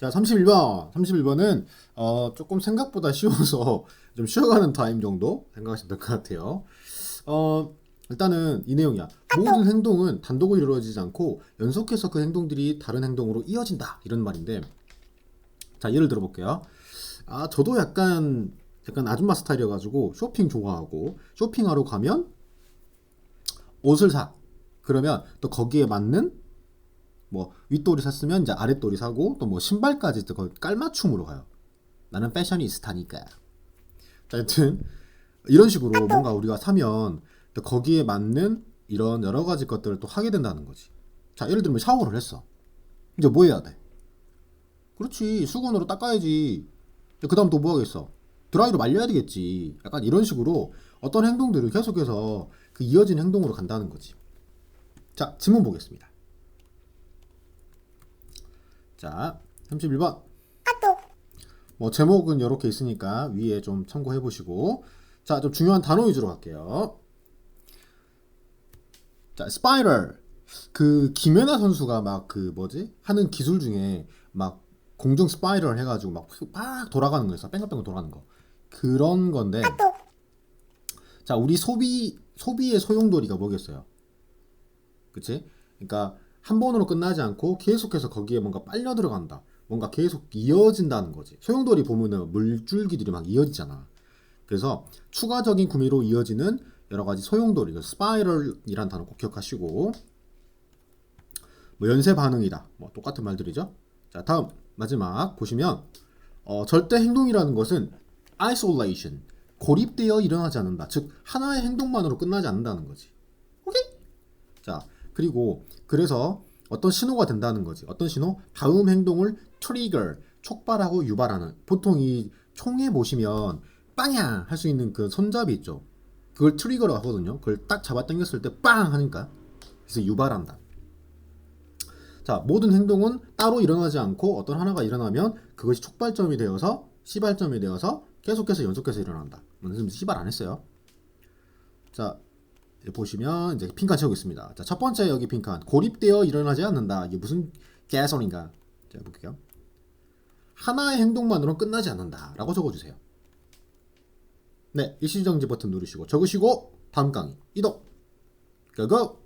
자, 31번. 31번은 어, 조금 생각보다 쉬워서 좀 쉬어가는 타임 정도 생각하시면 될 것 같아요. 어, 일단은 이 내용이야. 모든 행동은 단독으로 이루어지지 않고 연속해서 그 행동들이 다른 행동으로 이어진다. 이런 말인데. 자, 예를 들어 볼게요. 아, 저도 약간 약간 아줌마 스타일이어 가지고 쇼핑 좋아하고 쇼핑하러 가면 옷을 사. 그러면 또 거기에 맞는 뭐 윗돌이 샀으면 이제 아랫돌이 사고 또 뭐 신발까지 또 깔맞춤으로 가요. 나는 패셔니스타니까. 자, 여튼 이런 식으로 뭔가 우리가 사면 또 거기에 맞는 이런 여러 가지 것들을 또 하게 된다는 거지. 자, 예를 들면 샤워를 했어. 이제 뭐 해야 돼? 그렇지. 수건으로 닦아야지. 그 다음 또 뭐 하겠어? 드라이로 말려야 되겠지. 약간 이런 식으로 어떤 행동들을 계속해서 그 이어진 행동으로 간다는 거지. 자, 질문 보겠습니다. 자, 31번. 뭐 제목은 이렇게 있으니까 위에 좀 참고해 보시고 자, 좀 중요한 단어 위주로 갈게요. 자, 스파이럴. 그 김연아 선수가 막 그 뭐지? 하는 기술 중에 막 공중 스파이럴 해 가지고 막막 돌아가는 거 있어. 뺑글뺑글 돌아가는 거. 그런 건데 자, 우리 소비 소비의 소용돌이가 뭐겠어요? 그치? 그러니까 한 번으로 끝나지 않고 계속해서 거기에 뭔가 빨려 들어간다. 뭔가 계속 이어진다는 거지. 소용돌이 보면은 물줄기들이 막 이어지잖아. 그래서 추가적인 구미로 이어지는 여러 가지 소용돌이, 그 스파이럴이란 단어 꼭 기억하시고 뭐 연쇄 반응이다. 뭐 똑같은 말들이죠. 자, 다음 마지막 보시면 어, 절대 행동이라는 것은 isolation 고립되어 일어나지 않는다. 즉 하나의 행동만으로 끝나지 않는다는 거지. 오케이? 자, 그리고 그래서 어떤 신호가 된다는 거지. 어떤 신호? 다음 행동을 트리거, 촉발하고 유발하는. 보통 이 총에 보시면 빵야 할 수 있는 그 손잡이 있죠. 그걸 트리거로 하거든요. 그걸 딱 잡아 당겼을 때 빵 하니까 그래서 유발한다. 자, 모든 행동은 따로 일어나지 않고 어떤 하나가 일어나면 그것이 촉발점이 되어서 시발점이 되어서 계속해서 연속해서 일어난다. 지금 시발 안 했어요. 자, 보시면 이제 빈칸 채우고 있습니다. 자, 첫 번째 여기 빈칸 고립되어 일어나지 않는다. 이게 무슨 개소리인가? 자, 볼게요. 하나의 행동만으로 끝나지 않는다라고 적어주세요. 네, 일시정지 버튼 누르시고 적으시고 다음 강의 이동. 고고.